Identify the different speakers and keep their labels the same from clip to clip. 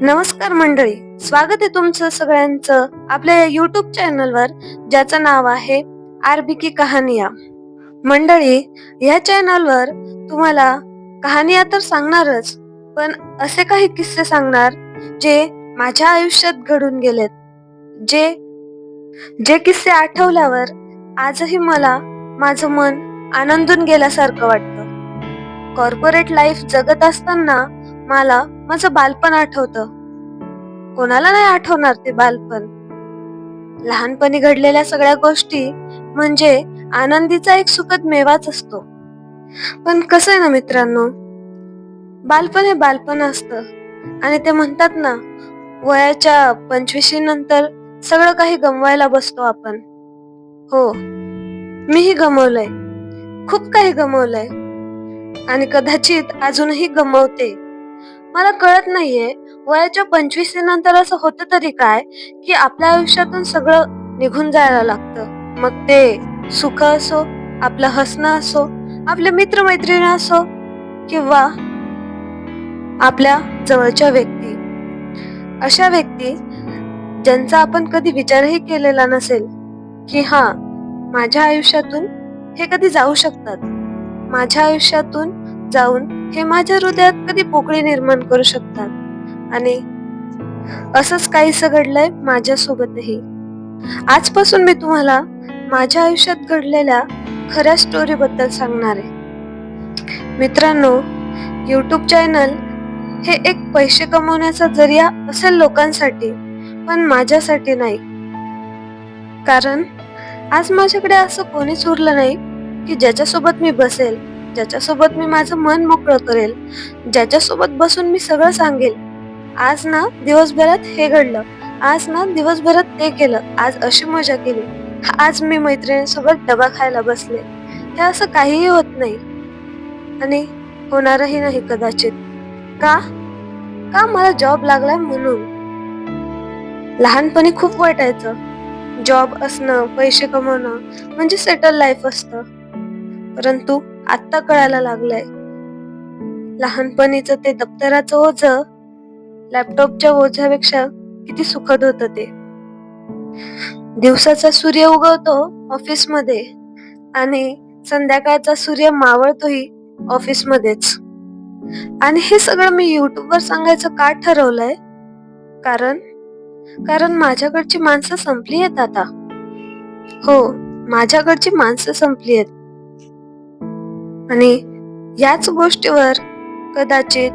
Speaker 1: नमस्कार मंडळी स्वागत आहे तुमचं सगळ्यांचं आपल्या युट्यूब चॅनलवर ज्याचं नाव आहे आरबी की मंडळी या चॅनलवर तुम्हाला कहाणिया तर सांगणारच पण असे काही किस्से सांगणार जे माझ्या आयुष्यात घडून गेलेत. जे जे किस्से आठवल्यावर आजही मला माझं मन आनंदून गेल्यासारखं वाटतं. कॉर्पोरेट लाईफ जगत असताना मला माझं बालपण आठवतं. कोणाला नाही आठवणार ते बालपण. लहानपणी घडलेल्या सगळ्या गोष्टी म्हणजे आनंदीचा एक सुखद मेवाच असतो. पण कसं आहे ना मित्रांनो? बालपण हे बालपण असतं. आणि ते म्हणतात ना वयाच्या पंचवीशी नंतर सगळं काही गमवायला बसतो आपण. हो मीही गमवलंय. खूप काही गमवलंय. आणि कदाचित अजूनही गमवते. मला कळत नाहीये. वयाच्या पंचवीस नंतर असं होतं तरी काय की आपल्या आयुष्यातून सगळं निघून जायला लागतं. मग ते सुख असो आपलं हसणं असो आपले मित्रमैत्रिणी असो किंवा आपल्या जवळच्या व्यक्ती. अशा व्यक्ती ज्यांचा आपण कधी विचारही केलेला नसेल की हा माझ्या आयुष्यातून हे कधी जाऊ शकतात. माझ्या आयुष्यातून जाऊन हे माझ्या हृदयात कधी पोकळी निर्माण करू शकतात? आणि असंच काहीस घडलंय माझ्यासोबतही. आजपासून मी तुम्हाला माझ्या आयुष्यात घडलेल्या खऱ्या स्टोरी बद्दल सांगणार आहे. मित्रांनो युट्यूब चॅनल हे एक पैसे कमवण्याचा जरिया असेल लोकांसाठी पण माझ्यासाठी नाही. कारण आज माझ्याकडे असं कोणीच उरलं नाही की ज्याच्यासोबत मी बसेल. ज्याच्यासोबत मी माझं मन मोकळं करेल ज्याच्यासोबत बसून मी सगळं सांगेल. आज ना दिवसभरात हे घडलं. आज ना दिवसभरात ते केलं. आज अशी मजा केली. आज मी मैत्रिणीसोबत डबा खायला बसले. हे असं काहीही होत नाही. आणि होणारही नाही कदाचित. का? का मला जॉब लागलाय म्हणून? लहानपणी खूप वाटायचं. जॉब असणं पैसे कमवणं म्हणजे सेटल लाईफ असतं. परंतु आत्ता कळायला लागलंय. लहानपणीच ते दप्तराचं ओझ लॅपटॉपच्या ओझ्यापेक्षा किती सुखद होत ते. दिवसाचा सूर्य उगवतो ऑफिसमध्ये आणि संध्याकाळचा सूर्य मावळतोही ऑफिस मध्येच. आणि हे सगळं मी युट्यूब वर सांगायचं का ठरवलंय? कारण कारण माझ्याकडची माणसं संपली आहेत आता. हो माझ्याकडची माणसं संपली आहेत. आणि याच गोष्टीवर कदाचित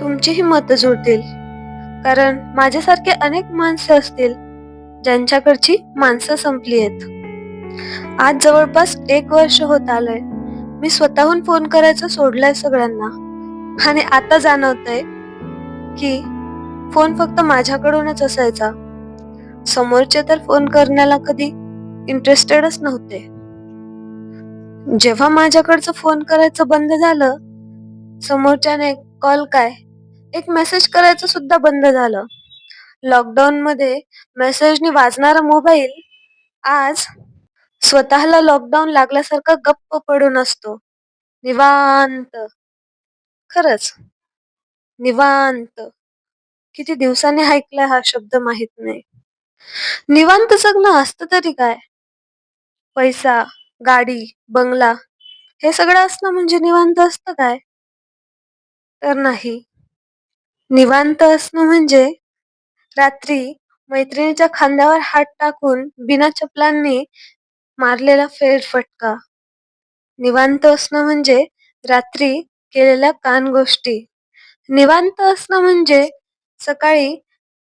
Speaker 1: तुमचीही मत जुळतील. कारण माझ्यासारखे अनेक माणसं असतील ज्यांच्याकडची माणसं संपली आहेत. आज जवळपास एक वर्ष होत आलंय. मी स्वतःहून फोन करायचं सोडलंय सगळ्यांना. आणि आता जाणवतंय की फोन फक्त माझ्याकडूनच असायचा. समोरचे तर फोन करण्याला कधी इंटरेस्टेडच नव्हते. जेव्हा माझ्याकडचं फोन करायचं बंद झालं समोरच्याने कॉल काय? एक मेसेज करायचं सुद्धा बंद झालं. लॉकडाऊन मध्ये मेसेजनी वाजणारा मोबाईल आज स्वतःला लॉकडाऊन लागल्यासारखा गप्प पडून असतो निवांत. खरच. निवांत. किती दिवसांनी ऐकलाय हा शब्द माहीत नाही. निवांत जगणं असतं तरी काय? पैसा. गाडी बंगला हे सगळं असणं म्हणजे निवांत असतं काय? तर नाही. निवांत असणं म्हणजे रात्री मैत्रिणीच्या खांद्यावर हात टाकून बिना चपलांनी मारलेला फेरफटका. निवांत असणं म्हणजे रात्री केलेल्या कान गोष्टी निवांत असणं म्हणजे सकाळी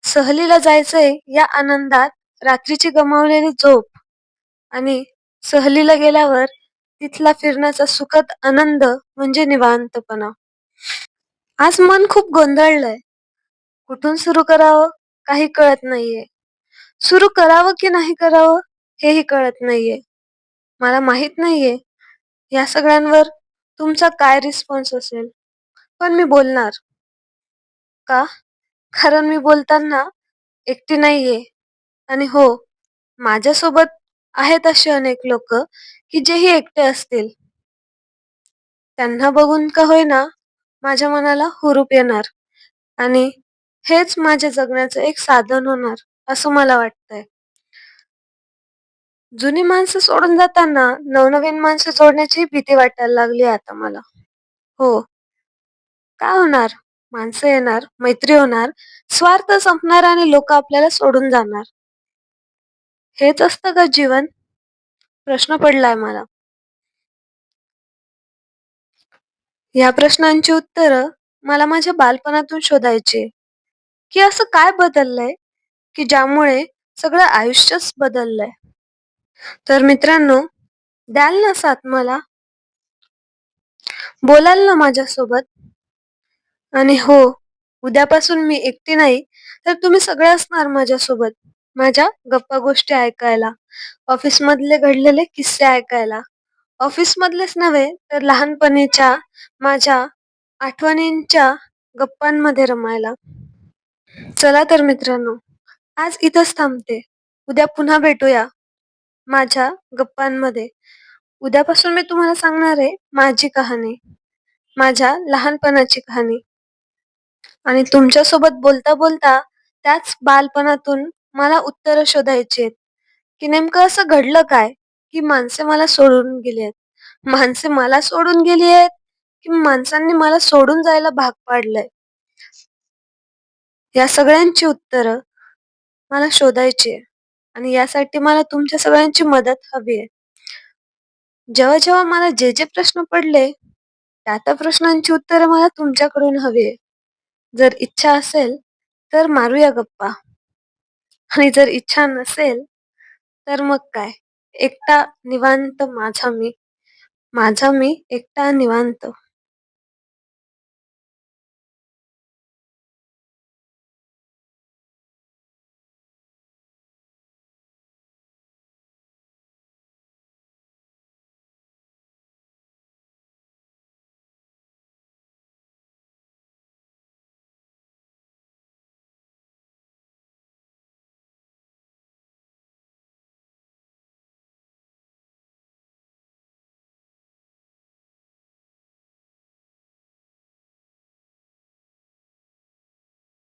Speaker 1: सहलीला जायचंय या आनंदात रात्रीची गमावलेली झोप आणि सहलीला गेल्यावर तिथला फिरण्याचा सुखद आनंद म्हणजे निवांतपणा. आज मन खूप गोंधळलंय. कुठून सुरू करावं काही कळत नाहीये. सुरू करावं की नाही करावं हेही कळत नाहीये. मला माहीत नाहीये. या सगळ्यांवर तुमचा काय रिस्पॉन्स असेल? पण मी बोलणार. का? कारण मी बोलताना एकटी नाहीये. आणि हो माझ्यासोबत आहेत असे अनेक लोक की जेही एकटे असतील. त्यांना बघून का होईना माझ्या मनाला हुरूप येणार आणि हेच माझ्या जगण्याचं एक साधन होणार असं मला वाटतंय. जुनी माणसं सोडून जाताना नवनवीन माणसं सोडण्याची भीती वाटायला लागली आता मला. हो. काय होणार? माणसं येणार मैत्री होणार स्वार्थ संपणार आणि लोक आपल्याला सोडून जाणार. हेच असतं का जीवन? प्रश्न पडलाय मला. या प्रश्नांची उत्तरं मला माझ्या बालपणातून शोधायची की असं काय बदललंय? की ज्यामुळे सगळं आयुष्यच बदललंय? तर मित्रांनो द्याल ना साथ मला? बोलाल ना माझ्यासोबत? आणि हो उद्यापासून मी एकटी नाही तर तुम्ही सगळे असणार माझ्यासोबत. माझ्या गप्पा गोष्टी ऐकायला. ऑफिस मधले घडलेले किस्से ऐकायला. ऑफिस मधलेच नव्हे तर लहानपणीच्या माझ्या आठवणींच्या गप्पांमध्ये रमायला. चला तर मित्रांनो आज इथंच थांबते. उद्या पुन्हा भेटूया माझ्या गप्पांमध्ये. उद्यापासून मी तुम्हाला सांगणार आहे माझी कहाणी माझ्या लहानपणाची कहाणी. आणि तुमच्यासोबत बोलता बोलता त्याच बालपणातून मला उत्तर शोधायची आहेत. की नेमकं असं घडलं काय? की माणसे मला सोडून गेली आहेत? माणसे मला सोडून गेली आहेत? की माणसांनी मला सोडून जायला भाग पाडलंय? या सगळ्यांची उत्तरं मला शोधायची आहे. आणि यासाठी मला तुमच्या सगळ्यांची मदत हवी आहे. जेव्हा जेव्हा मला जे जे प्रश्न पडले त्या त्या प्रश्नांची उत्तरं मला तुमच्याकडून हवी आहे. जर इच्छा असेल तर मारूया गप्पा. आणि जर इच्छा नसेल तर मग काय? एकटा निवांत माझा मी माझा मी एकटा निवांत.